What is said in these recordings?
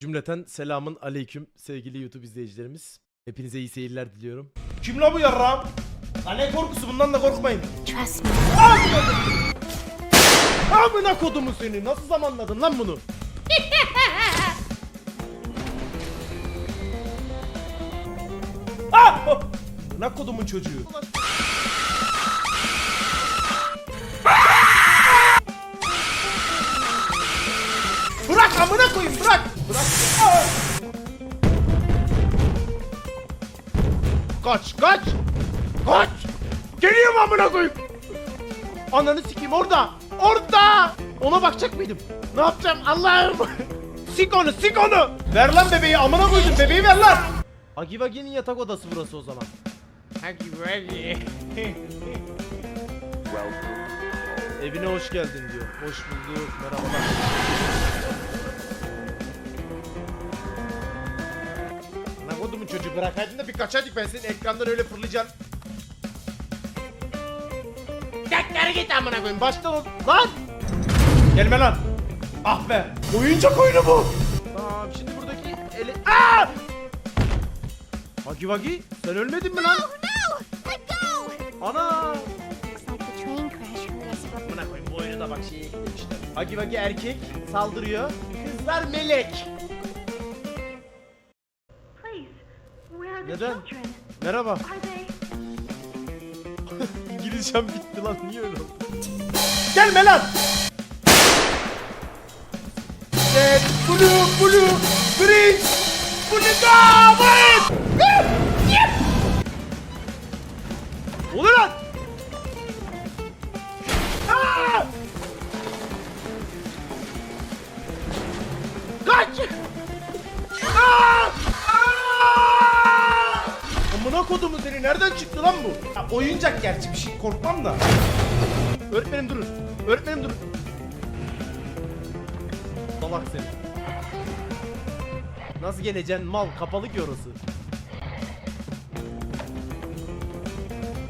Cümleten selamın aleyküm sevgili YouTube izleyicilerimiz. Hepinize iyi seyirler diliyorum. Kim la bu yarram? Lan ne korkusu bundan da korkmayın. Trust me. Amına kodumu seni nasıl zamanladın lan bunu? Ah! Amına kodumun çocuğu. Bırak amına koyayım bırak. Kaç kaç! Kaç! Geliyorum amına koyayım! Ananı sikeyim orada! Orada! Ona bakacak mıydım? Ne yapacağım Allah'ım? sik onu sik onu! Ver lan bebeği amına koydum bebeği ver lan. Agi Vagi'nin yatak odası burası o zaman. Hagi Vagi. Evine hoş geldin diyor. Hoş bulduk merhabalar. Çocuğu bırakaydın da bir kaçaydık ben senin ekrandan öyle fırlayacaksın. Tekrar git amına koyayım baştan ol. Lan! Gelme lan. Ah be. Oyuncak oyunu bu. Tamam şimdi buradaki eli... Aa! Agi Vagi sen ölmedin mi lan? Oh no! Let go! Ana! Amına koyayım bu oyunu da bak şeye gitmişler. Agi Vagi erkek saldırıyor. Kızlar melek. Neden? Merhaba. İngilizcem bitti lan niye öyle oldu? Gelme lan. Red, blue, blue, green, blue, damat. Oluyor lan! Kodumu seni nereden çıktı lan bu? Ya, oyuncak gerçi bir şey korkmam da. Öğretmenim durun. Öğretmenim durun. Salak seni. Nasıl geleceksin mal kapalı ki orası.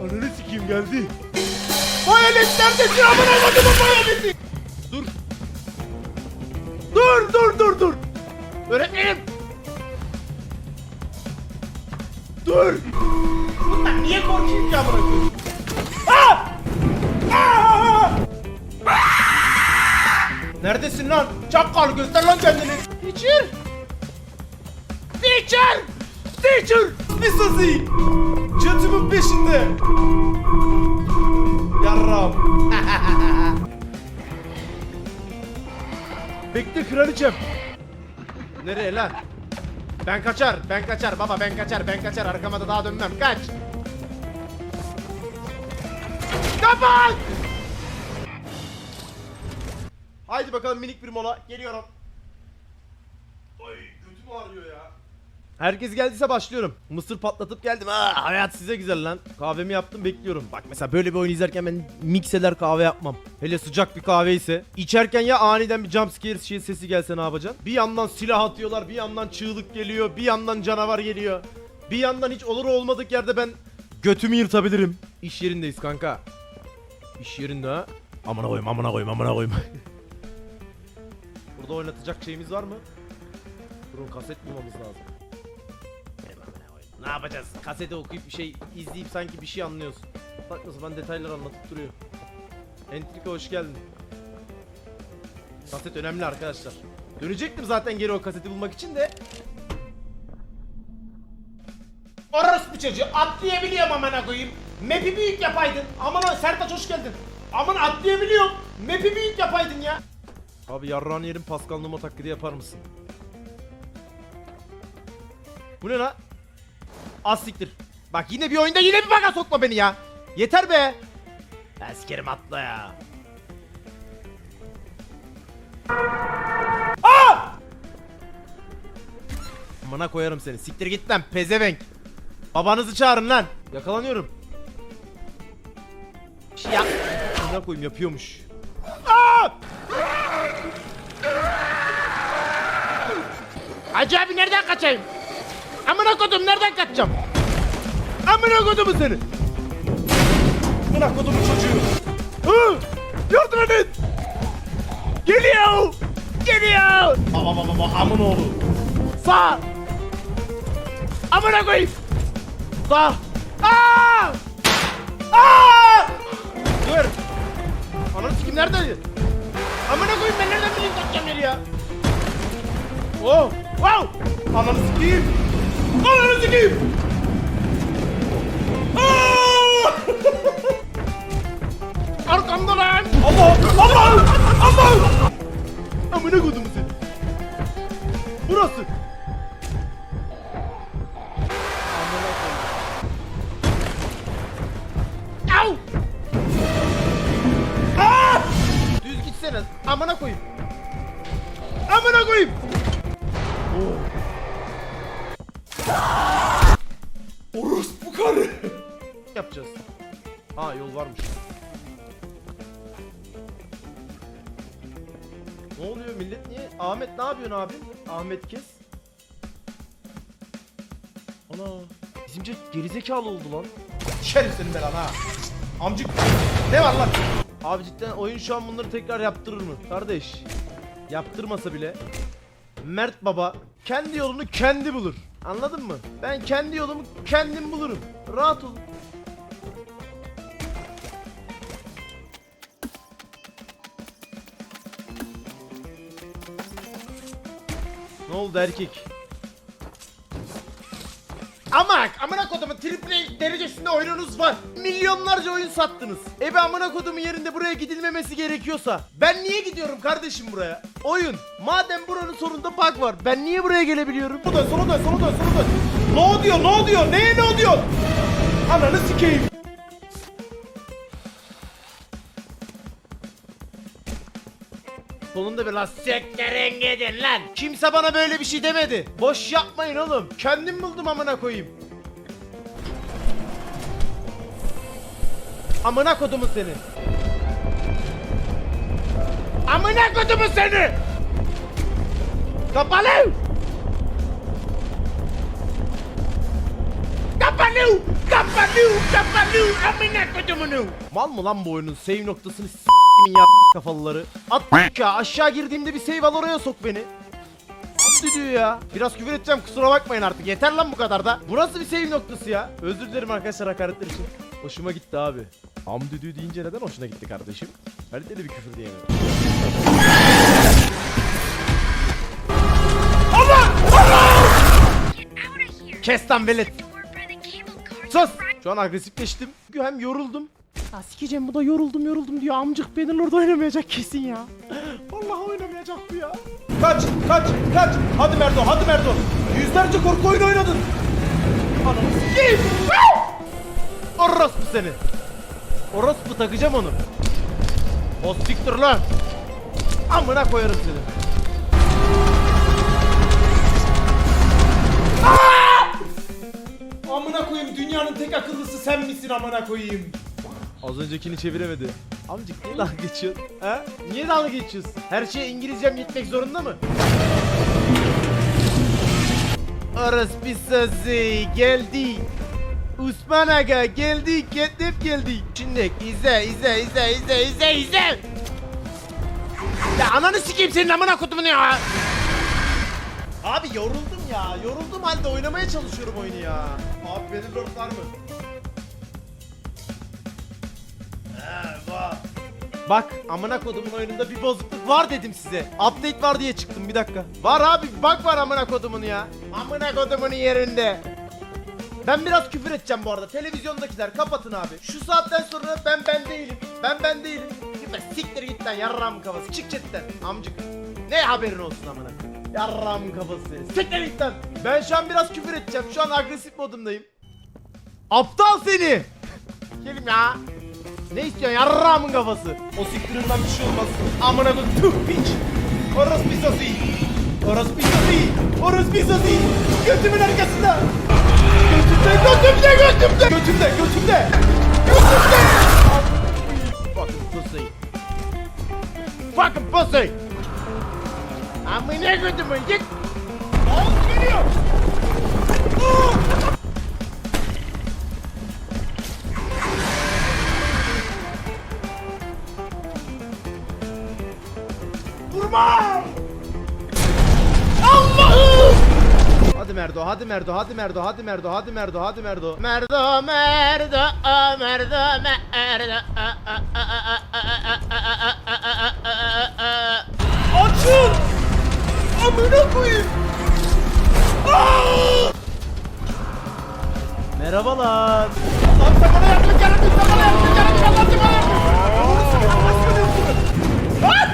Ananı sikeyim geldi. Hayalet neredesin amına kodumun hayaleti? Dur. Dur dur dur dur. Öğretmenim. Dur. Bundan niye korkayım ki amına koyayım? Ah! Ah! Neredesin lan? Çakal göster lan kendini. Teacher. Teacher. Teacher. Misasi. Çatımın peşinde. Yarram. Bekle kraliçem. Nereye lan? Ben kaçar, ben kaçar baba ben kaçar, ben kaçar arkama da daha dönmem. Kaç. Kapat! Haydi bakalım minik bir mola. Geliyorum. Ay götüm ağrıyor ya. Herkes geldiyse başlıyorum. Mısır patlatıp geldim. Aa, hayat size güzel lan. Kahvemi yaptım bekliyorum. Bak mesela böyle bir oyun izlerken ben mix eder kahve yapmam. Hele sıcak bir kahve ise. İçerken ya aniden bir jumpscare şey sesi gelse ne yapacaksın? Bir yandan silah atıyorlar, bir yandan çığlık geliyor, bir yandan canavar geliyor. Bir yandan hiç olur olmadık yerde ben götümü yırtabilirim. İş yerindeyiz kanka. İş yerinde ha. Amına koyayım, amına koyayım, amına koyayım. Burada oynatacak şeyimiz var mı? Durun kaset bulmamız lazım. Ne yapacağız? Kaseti okuyup bir şey izleyip sanki bir şey anlıyorsun. Saçma sapan detaylar anlatıp duruyor. Entrika hoş geldin. Kaset önemli arkadaşlar. Dönecektim zaten geri o kaseti bulmak için de. Orospu çocuğu atlayabiliyorum amına koyayım. Map'i büyük yapaydın. Aman o Sertaç hoş geldin. Aman atlayabiliyorum. Map'i büyük yapaydın ya. Abi yarrağın yerin Pascal Numa taklidi yapar mısın? Bu ne lan? Az siktir. Bak yine bir oyunda yine bir baka sokma beni ya. Yeter be. Askerim atla ya. Aa! Amına koyarım seni. Siktir git lan pezevenk. Babanızı çağırın lan. Yakalanıyorum. Şey yap. Amına koyayım yapıyormuş. Aa! Hacı abi nereden kaçayım? Amına kodum nereden kaçacağım? Amına kodumu seni. Bırak kodumun çocuğu. Hı! Yardım edin. Geliyor. Geliyor. Baba baba baba amın oğlu. Sağ. Amına koyayım. Sağ. Aa! Aa! Dur. Ananı sikim nerede? Amına koyayım ben nereden bileyim kaçacağım yeri ya? Oh! Wow! Ananı sikeyim. Ananı sikeyim. Arkamda lan! Allah Allah Allah. Amına koydum seni. Burası. Au! Aa! Düz gitsene. Amına koyayım. Ne oluyor millet niye? Ahmet ne yapıyorsun abi? Ahmet kes. Ana bizimce gerizekalı oldu lan. Şerif senin belan ha. Amcık. Ne var lan? Abi cidden oyun şu an bunları tekrar yaptırır mı? Kardeş. Yaptırmasa bile. Mert baba kendi yolunu kendi bulur. Anladın mı? Ben kendi yolumu kendim bulurum. Rahat ol. Oldu erkek? Ama amına kodumun triple derecesinde oyununuz var. Milyonlarca oyun sattınız. E be amına kodumun yerinde buraya gidilmemesi gerekiyorsa ben niye gidiyorum kardeşim buraya? Oyun. Madem buranın sonunda bug var. Ben niye buraya gelebiliyorum? Sola dön, sola dön, sola dön, sola dön. Ne diyor, ne diyor, neye ne diyor? Ananı sikeyim. Sonunda bir lan sekterin gidin lan. Kimse bana böyle bir şey demedi. Boş yapmayın oğlum. Kendim buldum amına koyayım. Amına kodumu seni. Amına kodumu seni. Kapalı. Kapalı. Kapalı. Kapalı. Amına kodumunu. Mal mı lan bu oyunun save noktasını s**timin ya kafalıları. At ya aşağı girdiğimde bir save al oraya sok beni. At diyor ya. Biraz küfür edeceğim kusura bakmayın artık. Yeter lan bu kadar da. Bu nasıl bir save noktası ya? Özür dilerim arkadaşlar hakaretler için. Hoşuma gitti abi. Am düdüğü deyince neden hoşuna gitti kardeşim? Kaliteli bir küfür diyemiyorum. Kes lan velet. Sus! Şu an agresifleştim. Çünkü hem yoruldum. Ha sikeceğim bu da yoruldum yoruldum diyor. Amcık Bannerlord oynamayacak kesin ya. Vallahi oynamayacak bu ya. Kaç, kaç, kaç. Hadi Merdo, hadi Merdo. Yüzlerce korku oyunu oynadın. Ananı sikeyim. Orospu seni. Orospu takacağım onu. O siktir lan. Amına koyarım seni. Amına koyayım dünyanın tek akıllısı sen misin amına koyayım? Az öncekini çeviremedi. Amcık niye dalga geçiyorsun? Ha? Niye dalga geçiyorsun? Her şeye İngilizcem yetmek zorunda mı? Orospu sözü geldi. Osman Aga geldi, Ketnep geldi. Şimdi izle, izle, izle, izle, izle, izle. Ya ananı sikeyim senin amına kutumun ya. Abi yoruldum ya. Yoruldum halde oynamaya çalışıyorum oyunu ya. Abi benim lord var mı? Bak amına kodumun oyununda bir bozukluk var dedim size. Update var diye çıktım bir dakika. Var abi bak var amına kodumun ya. Amına kodumun yerinde. Ben biraz küfür edeceğim bu arada. Televizyondakiler kapatın abi. Şu saatten sonra ben ben değilim. Ben ben değilim. Git lan, siktir git lan yarram kafası. Çık chatten amcık. Ne haberin olsun amına. Yarram kafası. Siktir git lan. Ben şu an biraz küfür edeceğim. Şu an agresif modumdayım. Aptal seni. Gelim ya. Ne istiyorsun yarramın kafası? O siktirinden bir şey olmaz. Amına koyayım tüh piç. Orospu sosi. Orospu sosi. Orospu sosi. Götümün arkasında. Götümde, götümde, götümde. Götümde, götümde. Götümde. Fucking pussy. Fucking pussy. Amına kodumun git. Al geliyor. Vurma! Allah'ım! Hadi Merdo, hadi Merdo, hadi Merdo, hadi Merdo, hadi Merdo, hadi Merdo. Merdo, Merdo, a, Merdo, Merdo. Açın! Amına koyayım! Merhabalar. Lan sen bana yardım et, yardım et, sen bana yardım et, Allah'ım bana yardım et. Lan!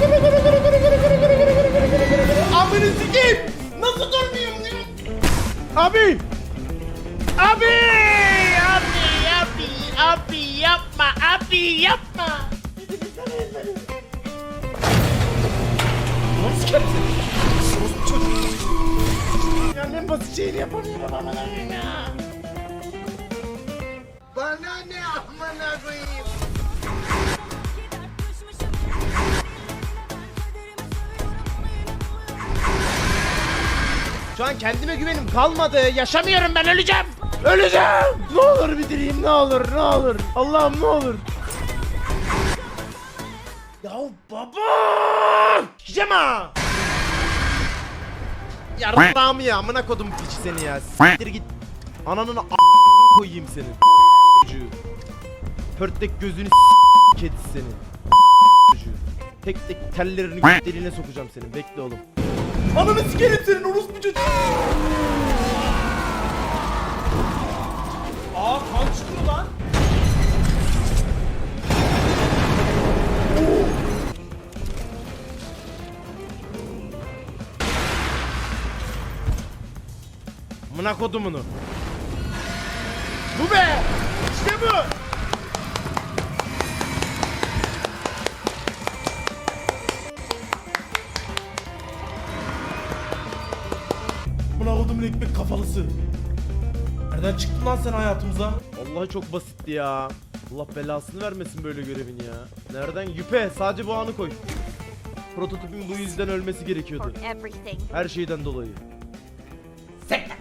Yürü, yürü, yürü, yürü, yürü, yürü, yürü, yürü, yürü, yürü, yürü, yürü, yürü. Amını sikeyim! Nasıl durmuyorum diyor? Abi! Abi! Abi! Abi! Abi yapma! Abi yapma! Sus çocuğu. Ya en basit şeyini yapamıyorum amına koyayım ya. Şu an kendime güvenim kalmadı. Yaşamıyorum ben öleceğim. Öleceğim. Ne olur bitireyim ne olur ne olur. Allah'ım ne olur. Ya baba! Ha! Yarrağımı ya amına kodum piç seni ya. Siktir git. Ananın a koyayım senin. Pörtlek gözünü kedisi senin. Tek tek tellerini deliğine sokacağım senin. Bekle oğlum. Ananı sikerim senin orospu çocuğu. Aa kan çıkıyor lan. Amına kodumunu. Bu be! İşte bu! Kodumun ekmek kafalısı. Nereden çıktın lan sen hayatımıza? Vallahi çok basitti ya. Allah belasını vermesin böyle görevin ya. Nereden? Yüpe sadece bu anı koy. Prototipin bu yüzden ölmesi gerekiyordu. Her şeyden dolayı. Sekte.